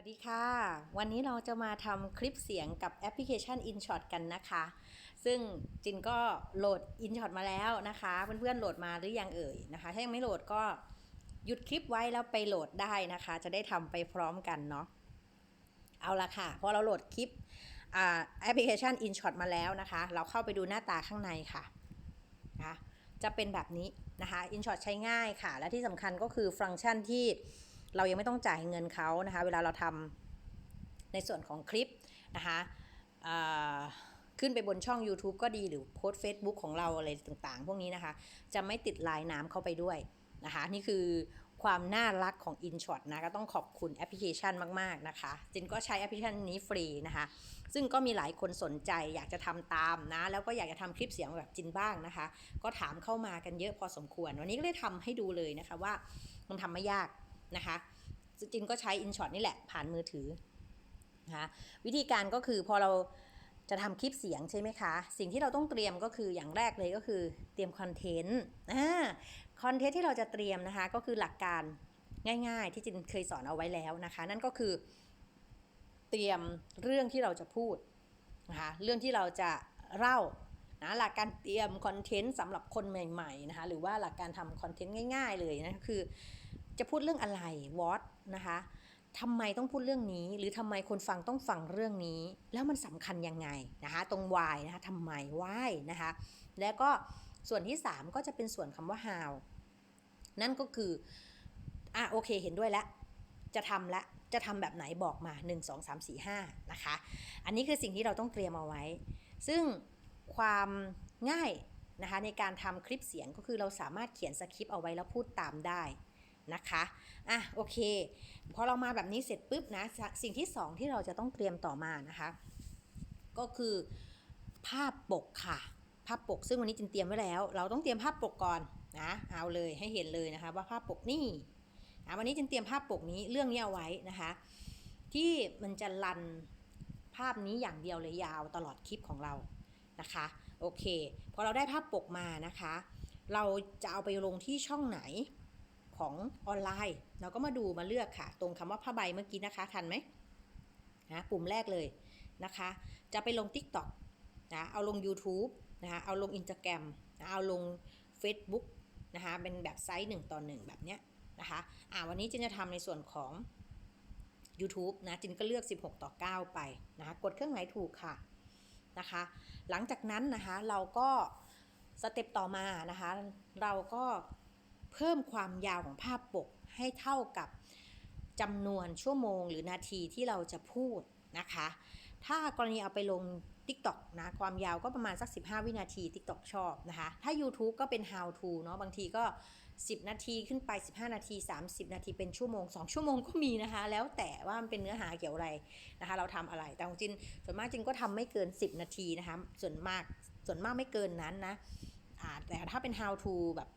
สวัสดีค่ะ วันนี้เราจะมาทำคลิปเสียงกับแอปพลิเคชัน InShot กันนะคะ ซึ่งจินก็โหลด InShot มาแล้วนะคะ เพื่อนๆโหลดมาหรือยังเอ่ยนะคะ ถ้ายังไม่โหลดก็หยุดคลิปไว้แล้วไปโหลดได้นะคะ จะได้ทำไปพร้อมกันเนาะ เอาละค่ะ พอเราโหลดคลิปแอปพลิเคชัน InShot มาแล้วนะคะ เราเข้าไปดูหน้าตาข้างในค่ะนะจะเป็นแบบนี้นะคะ InShot ใช้ง่ายค่ะ และที่สำคัญก็คือฟังก์ชันที่ เรายังไม่ต้องจ่ายเงินเขานะคะ เวลาเราทำในส่วนของคลิปนะคะขึ้นไปบนช่อง YouTube ก็ดีหรือโพสต์ Facebook ของเราอะไรต่างๆ พวกนี้นะคะ จะไม่ติดลายน้ำเข้าไปด้วยนะคะ นี่คือความน่ารักของ InShot นะก็ต้องขอบคุณแอปพลิเคชันมาก ๆ นะคะจินก็ใช้แอปพลิเคชันนี้ฟรีนะคะ ซึ่งก็มีหลายคนสนใจอยากจะทำตามนะ แล้วก็อยากจะทำคลิปเสียงแบบจินบ้างนะคะ ก็ถามเข้ามากันเยอะพอสมควร วันนี้ก็เลยทำให้ดูเลยนะคะว่ามันทำไม่ยาก นะคะจินก็ใช้ InShot นี่แหละผ่านมือถือนะคะวิธีการก็คือพอเราจะทำคลิปเสียงใช่ไหมคะ สิ่งที่เราต้องเตรียมก็คืออย่างแรกเลยก็คือเตรียมคอนเทนต์คอนเทนต์ที่เราจะเตรียมนะคะ ก็คือหลักการง่าย ๆ ที่จินเคยสอนเอาไว้แล้วนะคะ นั่นก็คือเตรียมเรื่องที่เราจะพูดนะคะเรื่องที่เราจะเล่านะหลักการเตรียมคอนเทนต์สำหรับคนใหม่ๆนะคะหรือว่าหลักการทำคอนเทนต์ง่าย ๆ เลยนะคือ จะพูดเรื่องอะไร what นะคะทำไมต้องพูดเรื่องนี้ หรือทำไมคนฟังต้องฟังเรื่องนี้ แล้วมันสำคัญยังไงนะคะตรง why นะคะทำไม why นะคะแล้วก็ส่วนที่ 3 ก็จะเป็นส่วนคำว่า how นั่นก็คืออะโอเคเห็นด้วยแล้ว จะทำละจะทำแบบไหนบอกมา 1 2 3 4 5นะคะอันนี้คือสิ่งที่เราต้องเตรียมเอาไว้ ซึ่งความง่ายนะคะในการทำคลิปเสียงก็คือเราสามารถเขียนสคริปต์เอาไว้แล้วพูดตามได้ นะคะอะโอเคพอเรามาแบบนี้เสร็จปุ๊บนะสิ่งที่ 2 ที่เราจะต้องเตรียมต่อมานะคะ ก็คือภาพปกค่ะ ภาพปกซึ่งวันนี้จินเตรียมไว้แล้ว เราต้องเตรียมภาพปกก่อนนะเอาเลยให้เห็นเลยนะคะ ว่าภาพปกนี่นะวันนี้จินเตรียมภาพปกนี้เรื่องนี้เอาไว้นะคะ ที่มันจะรันภาพนี้อย่างเดียวเลยยาวตลอดคลิปของเรานะคะโอเคพอเราได้ภาพปกมานะคะ เราจะเอาไปลงที่ช่องไหน ของออนไลน์ เราก็มาดูมาเลือกค่ะ ตรงคำว่าผ้าใบเมื่อกี้นะคะ ทันไหมนะปุ่มแรกเลยนะคะ จะไปลง TikTok นะเอาลง YouTube นะคะเอาลง Instagram นะเอาลง Facebook นะคะเป็นแบบไซส์1ต่อ1 แบบเนี้ยนะคะอ่าวันนี้จินจะทำในส่วนของ YouTube นะจินก็เลือก 16 ต่อ 9 ไปนะคะกดเครื่องหมายถูกค่ะนะคะหลังจากนั้นนะคะเราก็สเต็ปต่อมานะคะเราก็ เพิ่มความยาวของภาพปกให้เท่ากับจำนวนชั่วโมงหรือนาทีที่เราจะพูดนะคะ ถ้ากรณีเอาไปลง TikTok นะ ความยาวก็ประมาณสัก 15 วินาที TikTok ชอบนะคะ ถ้า YouTube ก็เป็น how to เนาะบางทีก็ 10 นาทีขึ้นไป 15 นาที 30 นาทีเป็นชั่วโมง 2 ชั่วโมงก็มีนะคะ แล้วแต่ว่ามันเป็นเนื้อหาเกี่ยวอะไรนะคะ เราทำอะไร แต่ของจินส่วนมากจินก็ทำไม่เกิน 10 นาทีนะคะ ส่วนมากส่วนมากไม่เกินนั้นนะแต่ถ้าเป็น how to แบบ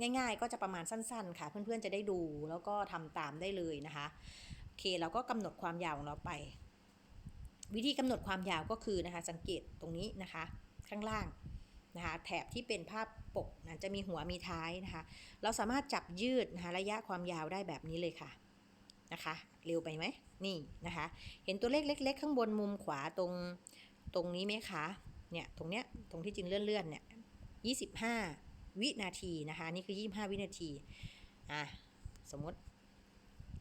ง่าย ๆ ก็จะประมาณสั้น ๆ ค่ะ เพื่อนๆจะได้ดูแล้วก็ทำตามได้เลยนะคะโอเคเราก็กำหนดความยาวของเราไป วิธีกำหนดความยาวก็คือนะคะ สังเกตตรงนี้นะคะ ข้างล่างนะคะแถบที่เป็นภาพปกนะจะมีหัวมีท้ายนะคะ เราสามารถจับยืดนะคะระยะความยาวได้แบบนี้เลยค่ะนะคะ เร็วไปไหมนี่นะคะ เห็นตัวเลขเล็ก ๆ ข้างบนมุมขวาตรงตรงนี้ไหมคะเนี่ยตรงเนี้ยตรงที่จินเลื่อนๆเนี่ย25 วินาทีนะคะ นี่คือ 25 วินาที อะ สมมติ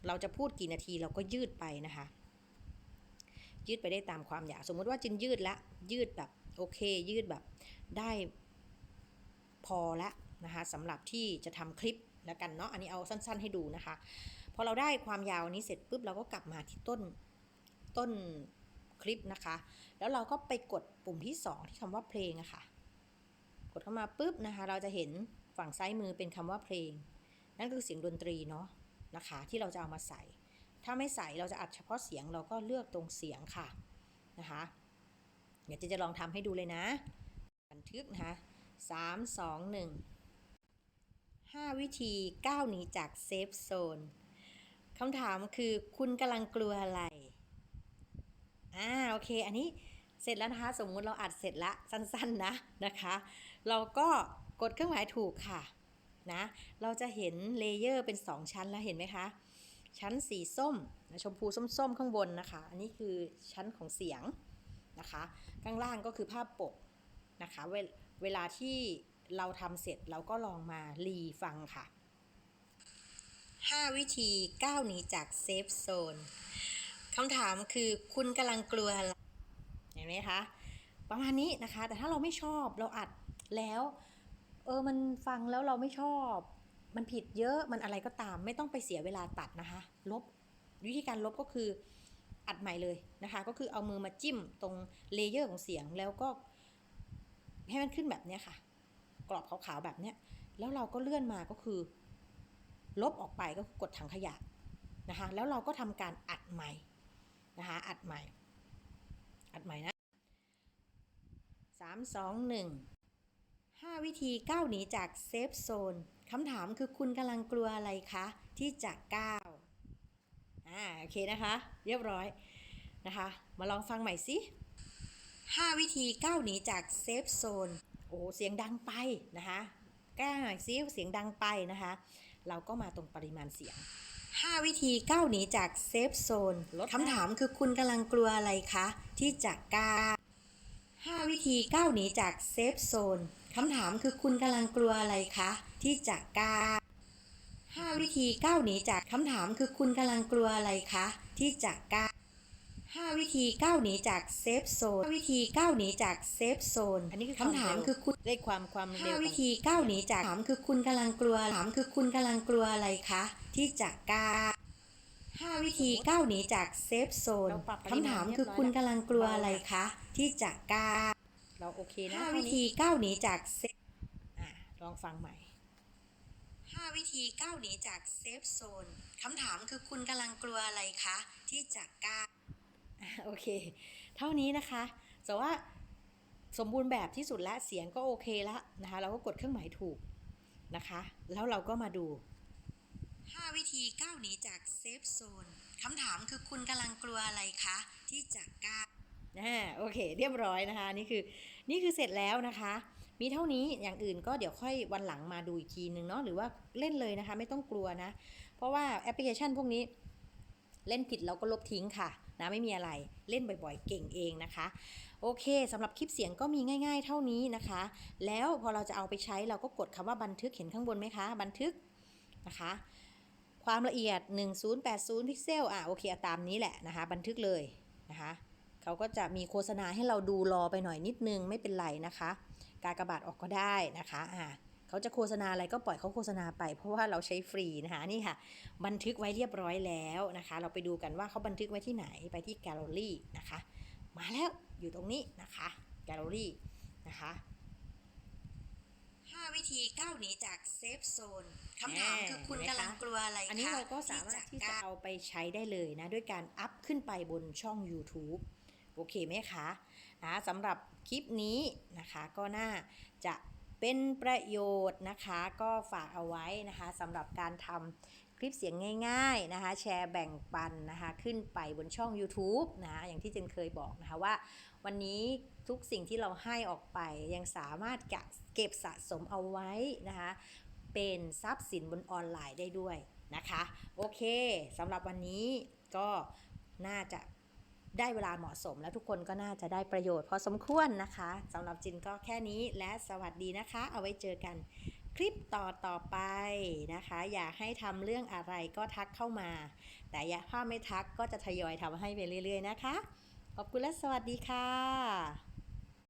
เราจะพูดกี่นาทีเราก็ยืดไปนะคะ ยืดไปได้ตามความอยาก สมมติว่าจินยืดละยืดแบบโอเค ยืดแบบได้พอละนะคะสำหรับที่จะทำคลิปแล้วกันเนาะอันนี้เอาสั้น ๆ ให้ดูนะคะพอเราได้ความยาวนี้เสร็จปุ๊บเราก็กลับมาที่ต้นต้นคลิปนะคะ แล้วเราก็ไปกดปุ่มที่ 2 ที่คำว่าเพลงอะคะ่ะ ดเข้ามาปุ๊บนะคะ เราจะเห็นฝั่งซ้ายมือเป็นคำว่าเพลง นั่นคือเสียงดนตรีเนาะนะคะ ที่เราจะเอามาใส่ ถ้าไม่ใส่เราจะอัดเฉพาะเสียงเราก็เลือกตรงเสียงค่ะนะคะ เดี๋ยวจะจะลองทำให้ดูเลยนะ บันทึกนะคะสามสองหนึ่งห้าวิธีก้าวหนีจากเซฟโซนคำถามคือคุณกำลังกลัวอะไร อ่า โอเค อันนี้ เสร็จแล้วนะคะ สมมุติเราอัดเสร็จละสั้นๆนะนะคะ เราก็กดเครื่องหมายถูกค่ะนะเราจะเห็นเลเยอร์เป็น 2 ชั้นแล้วเห็นไหมคะ ชั้นสีส้มชมพูส้มๆข้างบนนะคะ อันนี้คือชั้นของเสียงนะคะ ข้างล่างก็คือภาพปกนะคะ เวลเวลาที่เราทำเสร็จเราก็ลองมารีฟังค่ะ 5 วิธีก้าวหนีจากเซฟโซนคำถามคือคุณกำลังกลัวอะไร ห็นไหมคะประมาณนี้นะคะ แต่ถ้าเราไม่ชอบเราอัดแล้วเออมันฟังแล้วเราไม่ชอบ มันผิดเยอะมันอะไรก็ตาม ไม่ต้องไปเสียเวลาตัดนะคะ ลบวิธีการลบก็คืออัดใหม่เลยนะคะ ก็คือเอามือมาจิ้มตรงเลเยอร์ของเสียงแล้วก็ให้มันขึ้นแบบเนี้ค่ะ กรอบขาวๆแบบเนี้ยแล้วเราก็เลื่อนมาก็คือ ลบออกไปก็กดถังขยะนะคะ แล้วเราก็ทำการอัดใหม่นะคะ อัดใหม่ อัดใหม่นะ สามสองหนึ่ง5วิธีก้าวหนีจากเซฟโซนคำถามคือคุณกำลังกลัวอะไรคะ ที่จะก้าวอ่าโอเคนะคะ เรียบร้อยนะคะ มาลองฟังใหม่สิ 5 วิธีก้าวหนีจากเซฟโซนโอ้เสียงดังไปนะคะ แก้หน่อยซิเสียงดังไปนะคะ เราก็มาตรงปริมาณเสียง 5 วิธีก้าวหนีจากเซฟโซนคำถามคือคุณกำลังกลัวอะไรคะ ที่จะก้าว 5 วิธีก้าวหนีจากเซฟโซนคำถามคือคุณกำลังกลัวอะไรคะ ที่จะก้าว5วิธีก้าวหนีจากคำถามคือคุณกำลังกลัวอะไรคะ ที่จะก้าว5วิธีก้าวหนีจากเซฟโซน5วิธีก้าวหนีจากเซฟโซนอันนี้คือคำถามคือคุณได้ความความเร็ว5วิธีก้าวหนีจากถามคือคุณกำลังกลัวถามคือคุณกำลังกลัวอะไรคะ ที่จะก้าว 5 วิธีก้าวหนีจากเซฟโซนคำถามคือคุณกำลังกลัวอะไรคะ ที่จะก้าวเราโอเคนะ5วิธีก้าวหนีจากเซฟอะลองฟังใหม่ 5 วิธีก้าวหนีจากเซฟโซนคำถามคือคุณกำลังกลัวอะไรคะ ที่จะก้าวอะโอเค เท่านี้นะคะ แต่ว่าสมบูรณ์แบบที่สุดและเสียงก็โอเคแล้วนะคะ เราก็กดเครื่องหมายถูกนะคะ แล้วเราก็มาดู 5 วิธีก้าวหนีจากเซฟโซนคำถามคือคุณกำลังกลัวอะไรคะ ที่จะก้าวอ่าโอเค เรียบร้อยนะคะ นี่คือนี่คือเสร็จแล้วนะคะ มีเท่านี้อย่างอื่นก็เดี๋ยวค่อยวันหลังมาดูอีกทีนึงเนาะหรือว่าเล่นเลยนะคะ ไม่ต้องกลัวนะ เพราะว่าแอปพลิเคชันพวกนี้เล่นผิดเราก็ลบทิ้งค่ะนะไม่มีอะไรเล่นบ่อยๆ เก่งเองนะคะ โอเคสำหรับคลิปเสียงก็มีง่าย ๆ เท่านี้นะคะ แล้วพอเราจะเอาไปใช้เราก็กดคำว่าบันทึกเห็นข้างบนไหมคะ บันทึกนะคะ ความละเอียด 1080 พิกเซล อะโอเคอตามนี้แหละนะคะ บันทึกเลยนะคะเขาก็จะมีโฆษณาให้เราดูรอไปหน่อยนิดนึงไม่เป็นไรนะคะ การกระบาดออกก็ได้นะคะอ่าเขาจะโฆษณาอะไรก็ปล่อยเขาโฆษณาไป เพราะว่าเราใช้ฟรีนะคะนี่ค่ะ บันทึกไว้เรียบร้อยแล้วนะคะ เราไปดูกันว่าเขาบันทึกไว้ที่ไหนไปที่แกลเลอรี่นะคะ มาแล้วอยู่ตรงนี้นะคะแกลเลอรี่นะคะ 5 วิธีก้าวหนีจากเซฟโซนคำถามคือคุณกำลังกลัวอะไรคะอันนี้เราก็สามารถที่จะเอาไปใช้ได้เลยนะ ด้วยการอัพขึ้นไปบนช่อง YouTube โอเคไหมคะนะสำหรับคลิปนี้นะคะก็น่าจะเป็นประโยชน์นะคะ ก็ฝากเอาไว้นะคะสำหรับการทำ คลิปเสียงง่ายๆนะคะ แชร์แบ่งปันนะคะขึ้นไปบนช่อง YouTube นะอย่างที่เจนเคยบอกนะคะว่า วันนี้ทุกสิ่งที่เราให้ออกไปยังสามารถเก็บสะสมเอาไว้นะคะเป็นทรัพย์สินบนออนไลน์ได้ด้วยนะคะ โอเคสำหรับวันนี้ก็น่าจะได้เวลาเหมาะสมแล้วทุกคนก็น่าจะได้ประโยชน์พอสมควรนะคะสำหรับจินก็แค่นี้และสวัสดีนะคะ เอาไว้เจอกัน คลิปต่อต่อไปนะคะ อยากให้ทำเรื่องอะไรก็ทักเข้ามา แต่อย่าถ้าไม่ทักก็จะทยอยทำให้ไปเรื่อย ๆ นะคะ ขอบคุณและสวัสดีค่ะ